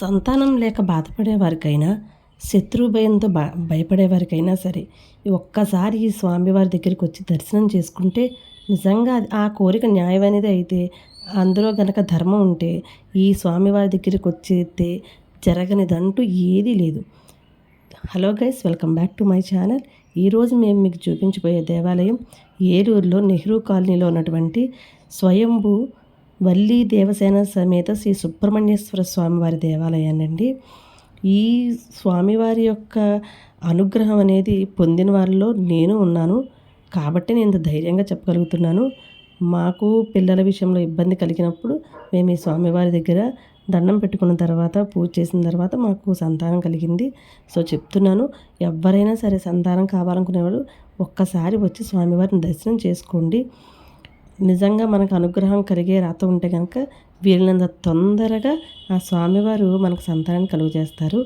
సంతానం లేక బాధపడేవారికైనా శత్రువు భయంతో బ భయపడేవారికైనా సరే ఒక్కసారి ఈ స్వామివారి దగ్గరికి వచ్చి దర్శనం చేసుకుంటే నిజంగా ఆ కోరిక న్యాయమైనది అయితే అందులో గనక ధర్మం ఉంటే ఈ స్వామివారి దగ్గరికి వచ్చేస్తే జరగనిదంటూ ఏదీ లేదు. Hello guys welcome back to my channel. ఈరోజు మేము మీకు చూపించబోయే దేవాలయం ఏలూరులో నెహ్రూ కాలనీలో ఉన్నటువంటి స్వయంభూ వల్లీ దేవసేన సమేత శ్రీ సుబ్రహ్మణ్యేశ్వర స్వామివారి దేవాలయానండి ఈ స్వామివారి యొక్క అనుగ్రహం అనేది పొందిన వారిలో నేను ఉన్నాను. కాబట్టి నేను ఇంత ధైర్యంగా చెప్పగలుగుతున్నాను. మాకు పిల్లల విషయంలో ఇబ్బంది కలిగినప్పుడు మేము ఈ స్వామివారి దగ్గర దండం పెట్టుకున్న తర్వాత పూజ చేసిన తర్వాత మాకు సంతానం కలిగింది. సో చెప్తున్నాను ఎవరైనా సరే సంతానం కావాలనుకునేవాడు ఒక్కసారి వచ్చి స్వామివారిని దర్శనం చేసుకోండి. నిజంగా మనకు అనుగ్రహం కలిగే రాత ఉంటే కనుక వీళ్ళంత తొందరగా ఆ స్వామివారు మనకు సంతానాన్ని కలుగు చేస్తారు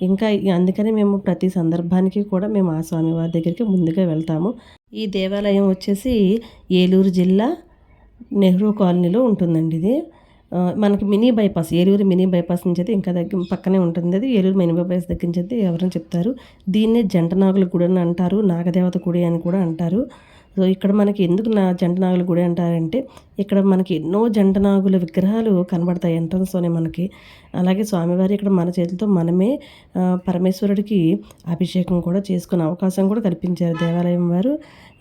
ఇంకా అందుకని మేము ప్రతి సందర్భానికి కూడా మేము ఆ స్వామివారి దగ్గరికి ముందుగా వెళ్తాము. ఈ దేవాలయం వచ్చేసి ఏలూరు జిల్లా నెహ్రూ కాలనీలో ఉంటుందండి ఇది. మనకి mini bypass Eluru mini bypass నుంచి అయితే ఇంకా దగ్గర పక్కనే ఉంటుంది అది. ఏలూరు మినీ బైపాస్ దగ్గర నుంచి అయితే ఎవరైనా చెప్తారు. దీన్నే జంటనాగుల గుడి అని అంటారు నాగదేవత గుడి అని కూడా అంటారు. సో ఇక్కడ మనకి ఎందుకు నా జంటనాగుల గుడి అంటారంటే ఇక్కడ మనకి ఎన్నో జంటనాగుల విగ్రహాలు కనబడతాయి ఎంట్రన్స్లోనే మనకి. అలాగే స్వామివారి ఇక్కడ మన చేతులతో మనమే పరమేశ్వరుడికి అభిషేకం కూడా చేసుకునే అవకాశం కూడా కల్పించారు దేవాలయం వారు.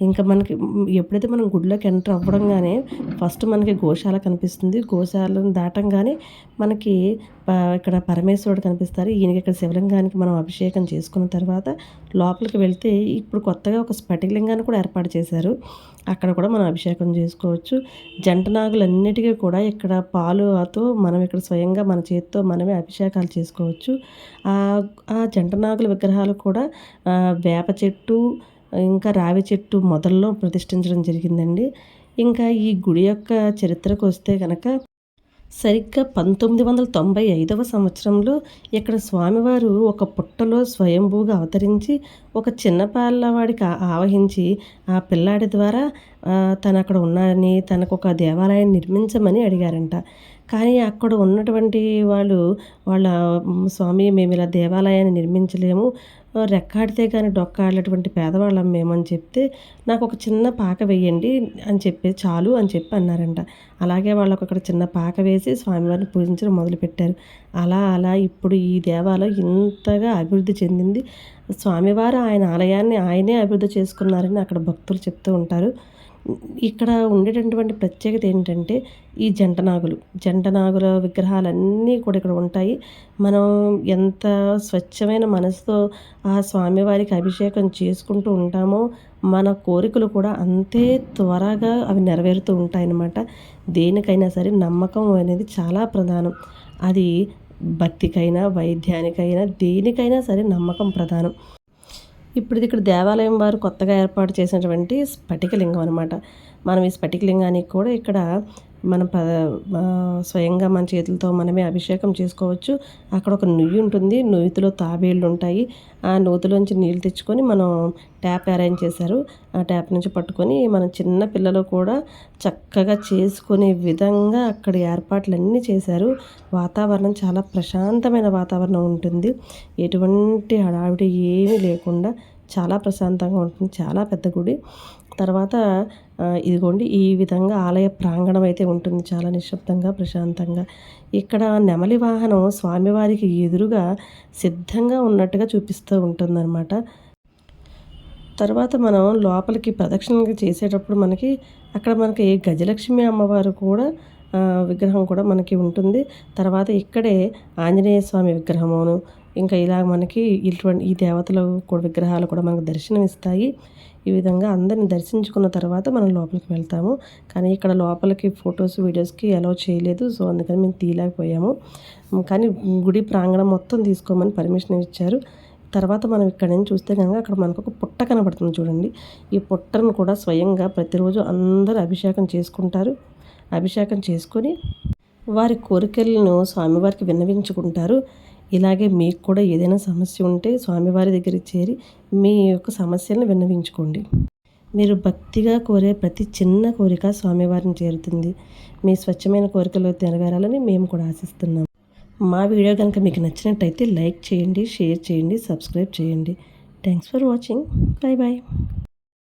ఇంకా మనకి ఎప్పుడైతే మనం గుడిలోకి ఎంటర్ అవ్వడంగానే ఫస్ట్ మనకి గోశాల కనిపిస్తుంది. గోశాలను దాటంగానే మనకి ఇక్కడ పరమేశ్వరుడు కనిపిస్తారు. ఈయనకి ఇక్కడ శివలింగానికి మనం అభిషేకం చేసుకున్న తర్వాత లోపలికి వెళ్తే ఇప్పుడు కొత్తగా ఒక స్ఫటికలింగాన్ని కూడా ఏర్పాటు చేశారు. అక్కడ కూడా మనం అభిషేకం చేసుకోవచ్చు. జంట నాగులన్నిటికీ కూడా ఇక్కడ పాలుతో మనం ఇక్కడ స్వయంగా మన చేతితో మనమే అభిషేకాలు చేసుకోవచ్చు. ఆ జంట నాగుల విగ్రహాలు కూడా వేప చెట్టు ఇంకా రావి చెట్టు మొదల్లో ప్రతిష్ఠించడం జరిగిందండి. ఇంకా ఈ గుడి యొక్క చరిత్రకు వస్తే కనుక సరిగ్గా పంతొమ్మిది వందల తొంభై ఐదవ సంవత్సరంలో ఇక్కడ స్వామివారు ఒక పుట్టలో స్వయంభూగా అవతరించి ఒక చిన్న పిల్లవాడికి ఆవహించి ఆ పిల్లాడి ద్వారా తను అక్కడ ఉన్నారని తనకు ఒక దేవాలయాన్ని నిర్మించమని అడిగారంట. కానీ అక్కడ ఉన్నటువంటి వాళ్ళు వాళ్ళ స్వామి మేము ఇలా దేవాలయాన్ని నిర్మించలేము. రెక్కాడితే కానీ డొక్కాడేటువంటి పేదవాళ్ళం మేమని చెప్తే నాకు ఒక చిన్న పాక వేయండి అని చెప్పి చాలు అని చెప్పి అన్నారంట. అలాగే వాళ్ళకు అక్కడ చిన్న పాక వేసి స్వామివారిని పూజించడం మొదలుపెట్టారు. అలా అలా ఇప్పుడు ఈ దేవాలయం ఇంతగా అభివృద్ధి చెందింది. స్వామివారు ఆయన ఆలయాన్ని ఆయనే అభివృద్ధి చేసుకున్నారని అక్కడ భక్తులు చెప్తూ ఉంటారు. ఇక్కడ ఉండేటటువంటి ప్రత్యేకత ఏంటంటే ఈ జంటనాగులు. జంటనాగుల విగ్రహాలన్నీ కూడా ఇక్కడ ఉంటాయి. మనం ఎంత స్వచ్ఛమైన మనసుతో ఆ స్వామివారికి అభిషేకం చేసుకుంటూ ఉంటామో మన కోరికలు కూడా అంతే త్వరగా అవి నెరవేరుతూ ఉంటాయన్నమాట. దేనికైనా సరే నమ్మకం అనేది చాలా ప్రధానం. అది భక్తికైనా వైద్యానికైనా దేనికైనా సరే నమ్మకం ప్రధానం. ఇప్పుడు ఇక్కడ దేవాలయం వారు కొత్తగా ఏర్పాటు చేసినటువంటి స్ఫటికలింగం అనమాట మనం ఈ స్ఫటికలింగానికి కూడా ఇక్కడ మన ప స్వయంగా మన చేతులతో మనమే అభిషేకం చేసుకోవచ్చు. అక్కడ ఒక నుయ్యి ఉంటుంది. నుయ్యిలో తాబేళ్ళు ఉంటాయి. ఆ నూతిలోంచి నీళ్ళు తెచ్చుకొని మనం ట్యాప్ అరేంజ్ చేశారు. ఆ ట్యాప్ నుంచి పట్టుకొని మన చిన్న పిల్లలు కూడా చక్కగా చేసుకునే విధంగా అక్కడ ఏర్పాట్లన్నీ చేశారు. వాతావరణం చాలా ప్రశాంతమైన వాతావరణం ఉంటుంది. ఎటువంటి హడావిడి ఏమీ లేకుండా చాలా ప్రశాంతంగా ఉంటుంది. చాలా పెద్ద గుడి. తర్వాత ఇదిగోండి ఈ విధంగా ఆలయ ప్రాంగణం అయితే ఉంటుంది. చాలా నిశ్శబ్దంగా ప్రశాంతంగా. ఇక్కడ నెమలి వాహనం స్వామివారికి ఎదురుగా సిద్ధంగా ఉన్నట్టుగా చూపిస్తూ ఉంటుందన్నమాట. తర్వాత మనం లోపలికి ప్రదక్షిణ చేసేటప్పుడు మనకి అక్కడ మనకి గజలక్ష్మి అమ్మవారు కూడా విగ్రహం కూడా మనకి ఉంటుంది. తర్వాత ఇక్కడే ఆంజనేయ స్వామి విగ్రహమును ఇంకా ఇలా మనకి ఇటువంటి ఈ దేవతల కూడా విగ్రహాలు కూడా మనకు దర్శనం ఇస్తాయి ఈ విధంగా అందరిని దర్శించుకున్న తర్వాత మనం లోపలికి వెళ్తాము. కానీ ఇక్కడ లోపలికి ఫొటోస్ వీడియోస్కి అలౌ చేయలేదు. సో అందుకని మేము తీయలేకపోయాము. కానీ గుడి ప్రాంగణం మొత్తం తీసుకోమని పర్మిషన్ ఇచ్చారు. తర్వాత మనం ఇక్కడ నుంచి చూస్తే కనుక అక్కడ మనకు ఒక పుట్ట కనబడుతుంది చూడండి. ఈ పుట్టను కూడా స్వయంగా ప్రతిరోజు అందరూ అభిషేకం చేసుకుంటారు. అభిషేకం చేసుకొని వారి కోరికలను స్వామివారికి విన్నవించుకుంటారు. ఇలాగే మీకు కూడా ఏదైనా సమస్య ఉంటే స్వామివారి దగ్గరికి చేరి మీ యొక్క సమస్యలను విన్నవించుకోండి. మీరు భక్తిగా కోరే ప్రతి చిన్న కోరిక స్వామివారిని చేరుతుంది. మీ స్వచ్ఛమైన కోరికలు నెరవేరాలని మేము కూడా ఆశిస్తున్నాం. మా వీడియో కనుక మీకు నచ్చినట్టయితే లైక్ చేయండి షేర్ చేయండి సబ్స్క్రైబ్ చేయండి. Thanks for watching. Bye bye